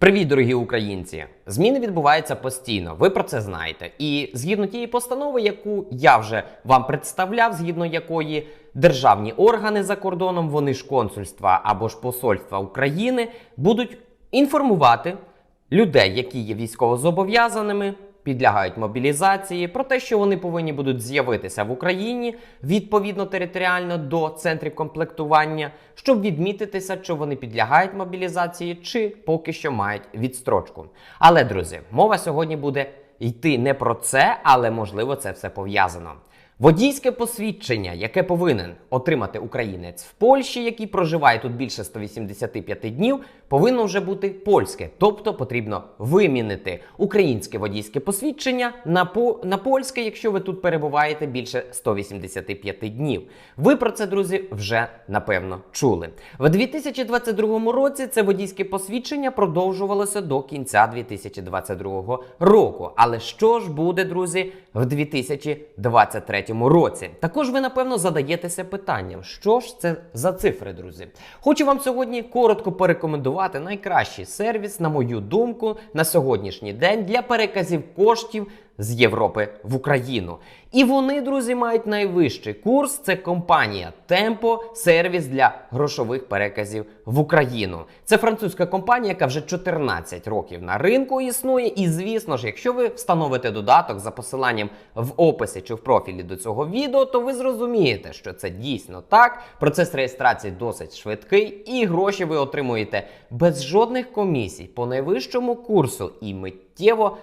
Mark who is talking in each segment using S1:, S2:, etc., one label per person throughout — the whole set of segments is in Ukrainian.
S1: Привіт, дорогі українці! Зміни відбуваються постійно. Ви про це знаєте. І згідно тієї постанови, яку я вже вам представляв, згідно якої державні органи за кордоном, вони ж консульства або ж посольства України, будуть інформувати людей, які є військовозобов'язаними, підлягають мобілізації, про те, що вони повинні будуть з'явитися в Україні відповідно територіально до центрів комплектування, щоб відмітитися, чи вони підлягають мобілізації, чи поки що мають відстрочку. Але, друзі, мова сьогодні буде йти не про це, але можливо це все пов'язано. Водійське посвідчення, яке повинен отримати українець в Польщі, який проживає тут більше 185 днів, повинно вже бути польське, тобто потрібно вимінити українське водійське посвідчення на по на польське, якщо ви тут перебуваєте більше 185 днів. Ви про це, друзі, вже напевно чули. В 2022 році це водійське посвідчення продовжувалося до кінця 2022 року. Але що ж буде, друзі, в 2023 році? Також ви напевно задаєтеся питанням, що ж це за цифри, друзі? Хочу вам сьогодні коротко порекомендувати найкращий сервіс, на мою думку, на сьогоднішній день для переказів коштів з Європи в Україну. І вони, друзі, мають найвищий курс. Це компанія Tempo, сервіс для грошових переказів в Україну. Це французька компанія, яка вже 14 років на ринку існує. І звісно ж, якщо ви встановите додаток за посиланням в описі чи в профілі до цього відео, то ви зрозумієте, що це дійсно так. Процес реєстрації досить швидкий, і гроші ви отримуєте без жодних комісій по найвищому курсу і миттєво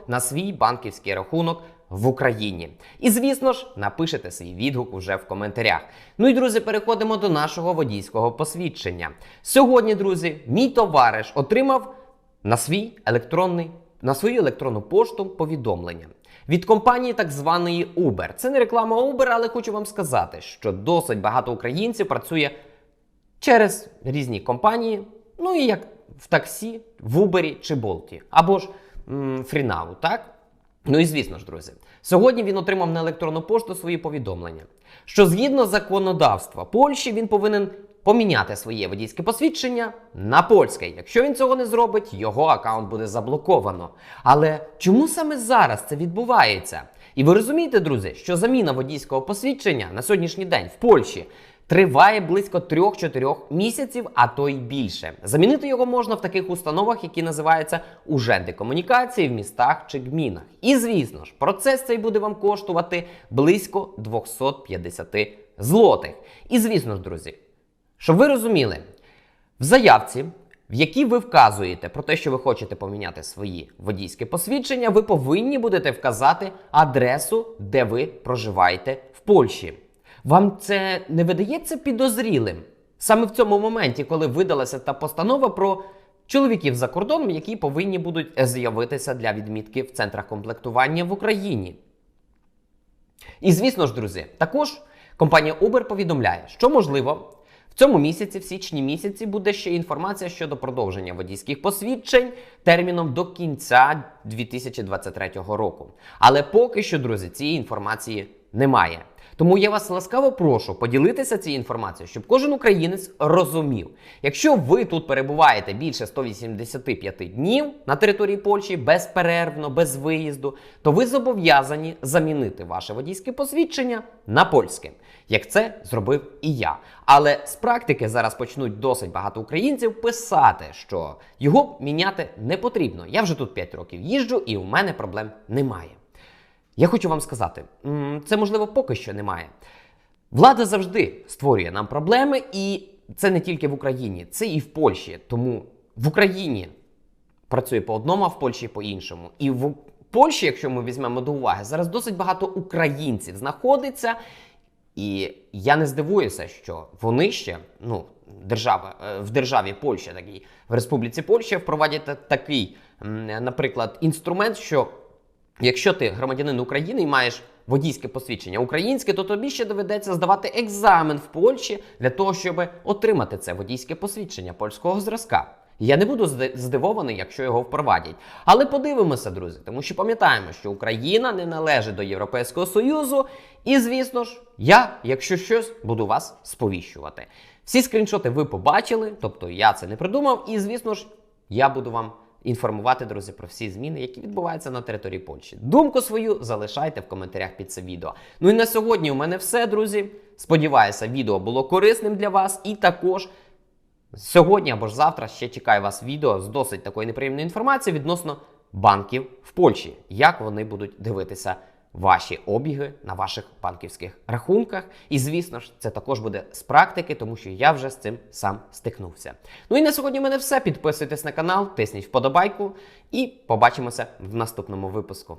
S1: на свій банківський рахунок в Україні. І звісно ж, напишете свій відгук уже в коментарях. Ну і друзі, переходимо до нашого водійського посвідчення. Сьогодні, друзі, мій товариш отримав на свій електронний на свою електронну пошту повідомлення. Від компанії так званої Uber. Це не реклама Uber, але хочу вам сказати, що досить багато українців працює через різні компанії, ну і як в таксі, в Uber чи Болті, або ж м, Фрінаву, так? Ну і звісно ж, друзі, сьогодні він отримав на електронну пошту свої повідомлення, що згідно законодавства Польщі він повинен поміняти своє водійське посвідчення на польське. Якщо він цього не зробить, його аккаунт буде заблоковано. Але чому саме зараз це відбувається? І ви розумієте, друзі, що заміна водійського посвідчення на сьогоднішній день в Польщі триває близько 3-4 місяців, а то й більше. Замінити його можна в таких установах, які називаються уженди комунікації в містах чи гмінах. І звісно ж, процес цей буде вам коштувати близько 250 злотих. І звісно ж, друзі, щоб ви розуміли, в заявці. В якій ви вказуєте про те, що ви хочете поміняти свої водійські посвідчення, ви повинні будете вказати адресу, де ви проживаєте в Польщі. Вам це не видається підозрілим саме в цьому моменті, коли видалася та постанова про чоловіків за кордоном, які повинні будуть з'явитися для відмітки в центрах комплектування в Україні. І звісно ж, друзі, також компанія Uber повідомляє, що можливо. В цьому місяці, в січні місяці, буде ще інформація щодо продовження водійських посвідчень терміном до кінця 2023 року. Але поки що, друзі, цієї інформації немає. Тому я вас ласкаво прошу поділитися цією інформацією, щоб кожен українець розумів, якщо ви тут перебуваєте більше 185 днів на території Польщі безперервно, без виїзду, то ви зобов'язані замінити ваше водійське посвідчення на польське, як це зробив і я. Але з практики зараз почнуть досить багато українців писати, що його міняти не потрібно. Я вже тут 5 років їжджу, і у мене проблем немає. Я хочу вам сказати, це можливо поки що немає. Влада завжди створює нам проблеми, і це не тільки в Україні, це і в Польщі. Тому в Україні працює по одному, а в Польщі по іншому. І в Польщі, якщо ми візьмемо до уваги, зараз досить багато українців знаходиться. І я не здивуюся, що вони ще, ну, держава, е, в державі Польща, такій, в Республіці Польща впровадять такий, наприклад, інструмент, що Якщо ти громадянин України і маєш водійське посвідчення українське, то тобі ще доведеться здавати екзамен в Польщі для того, щоб отримати це водійське посвідчення польського зразка. Я не буду здивований, якщо його впровадять. Але подивимося, друзі, тому що пам'ятаємо, що Україна не належить до Європейського Союзу. І, звісно ж, я, якщо щось, буду вас сповіщувати. Всі скріншоти ви побачили, тобто я це не придумав, і, звісно ж, я буду вам інформувати, друзі, про всі зміни, які відбуваються на території Польщі. Думку свою залишайте в коментарях під це відео. Ну і на сьогодні у мене все, друзі. Сподіваюся, відео було корисним для вас і також. Сьогодні або ж завтра ще чекаю вас відео з досить такої неприємної інформації відносно банків в Польщі, як вони будуть дивитися ваші обіги на ваших банківських рахунках. І звісно ж, це також буде з практики, тому що я вже з цим сам стикнувся. Ну і на сьогодні в мене все. Підписуйтесь на канал, тисніть вподобайку і побачимося в наступному випуску.